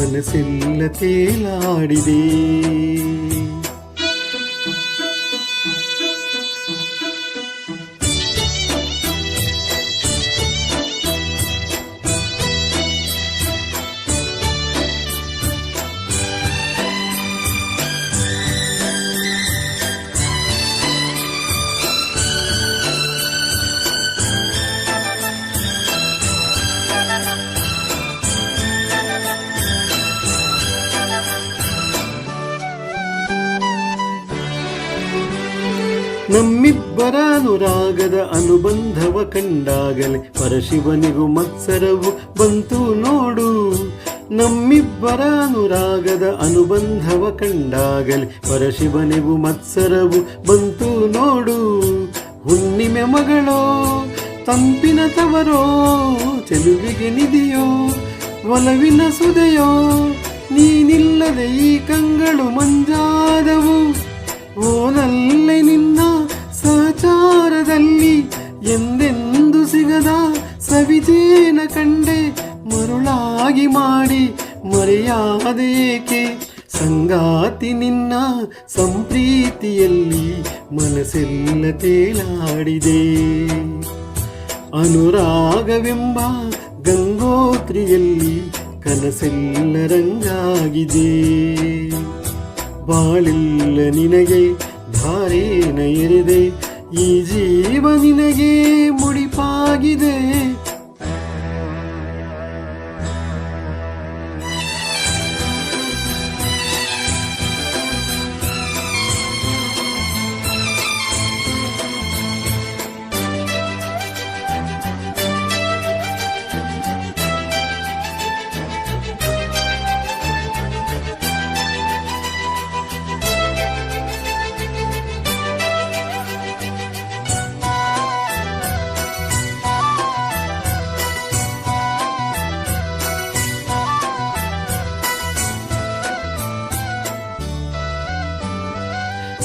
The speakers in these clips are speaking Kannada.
ಮನಸ್ಸೆಲ್ಲ ತೇಲಾಡಿದೆ ನಮ್ಮಿಬ್ಬರ ಅನುರಾಗದ ಅನುಬಂಧವ ಕಂಡಾಗಲೇ, ಪರಶಿವನಿಗೂ ಮತ್ಸರವು ಬಂತು ನೋಡು. ನಮ್ಮಿಬ್ಬರ ಅನುರಾಗದ ಅನುಬಂಧವ ಕಂಡಾಗಲೇ, ಪರಶಿವನಿಗೂ ಮತ್ಸರವು ಬಂತು ನೋಡು. ಹುಣ್ಣಿಮೆ ಮಗಳೋ, ತಂಪಿನ ತವರೋ, ಚೆಲುವಿಗೆ ನಿಧಿಯೋ, ಒಲವಿನ ಸುದೆಯೋ, ನೀನಿಲ್ಲದೆ ಈ ಕಂಗಳು ಮಂಜಾದವು. ಮರುಳಾಗಿ ಮಾಡಿ ಮರೆಯಾದೇಕೆ? ಸಂಗಾತಿ ನಿನ್ನ ಸಂಪ್ರೀತಿಯಲ್ಲಿ ಮನಸ್ಸೆಲ್ಲ ತೇಲಾಡಿದೆ. ಅನುರಾಗವೆಂಬ ಗಂಗೋತ್ರಿಯಲ್ಲಿ ಕನಸೆಲ್ಲ ರಂಗಾಗಿದೆ. ಬಾಳಿಲ್ಲ ನಿನಗೆ ಧಾರೇನ ಎರೆದೆ. ಈ ಜೀವ ನಿನಗೆ ಮುಡಿಪಾಗಿದೆ.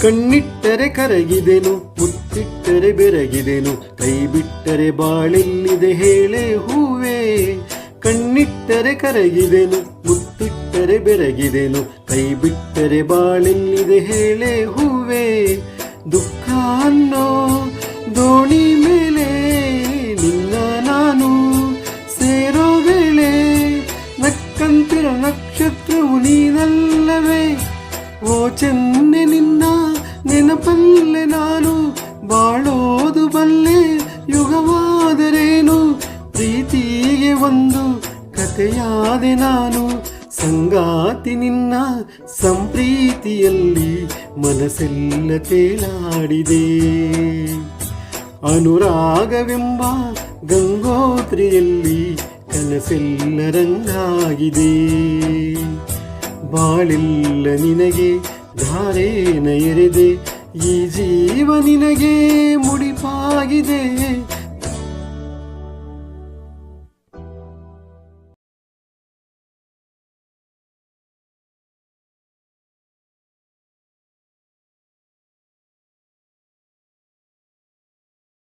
ಕಣ್ಣಿಟ್ಟರೆ ಕರಗಿದೆನು, ಮುತ್ತಿಟ್ಟರೆ ಬೆರಗಿದೆನು ಕೈ ಬಿಟ್ಟರೆ ಬಾಳೆಲ್ಲಿದೆ ಹೇಳೆ ಹೂವೇ. ಕಣ್ಣಿಟ್ಟರೆ ಕರಗಿದೆನು, ಮುತ್ತಿಟ್ಟರೆ ಬೆರಗಿದೆನು ಕೈ ಬಿಟ್ಟರೆ ಬಾಳೆಲ್ಲಿದೆ ಹೇಳೆ ಹೂವೇ. ದುಃಖ ಅನ್ನೋ ದೋಣಿ ಮೇಲೆ ನಿನ್ನ ನಾನು ಸೇರೋ ವೇಳೆ, ನಕ್ಕಂತಿರೋ ನಕ್ಷತ್ರವು ನೀನಲ್ಲವೇ. ಓ ಚೆನ್ನೆ ನಿನ್ನ ನೆನಪಲ್ಲೆ ನಾನು ಬಾಳೋದು ಬಲ್ಲೆ ಯುಗವಾದರೇನು? ಪ್ರೀತಿಗೆ ಒಂದು ಕಥೆಯಾದೆ ನಾನು ಸಂಗಾತಿ ನಿನ್ನ ಸಂಪ್ರೀತಿಯಲ್ಲಿ ಮನಸ್ಸೆಲ್ಲ ತೇಲಾಡಿದೆ ಅನುರಾಗವೆಂಬ ಗಂಗೋತ್ರಿಯಲ್ಲಿ ಕನಸೆಲ್ಲ ರಂಗಾಗಿದೆ. ಬಾಳಿಲ್ಲ ನಿನಗೆ ಧಾರೇನ ಎರೆದೆ ಈ ಜೀವ ನಿನಗೆ ಮುಡಿಪಾಗಿದೆ.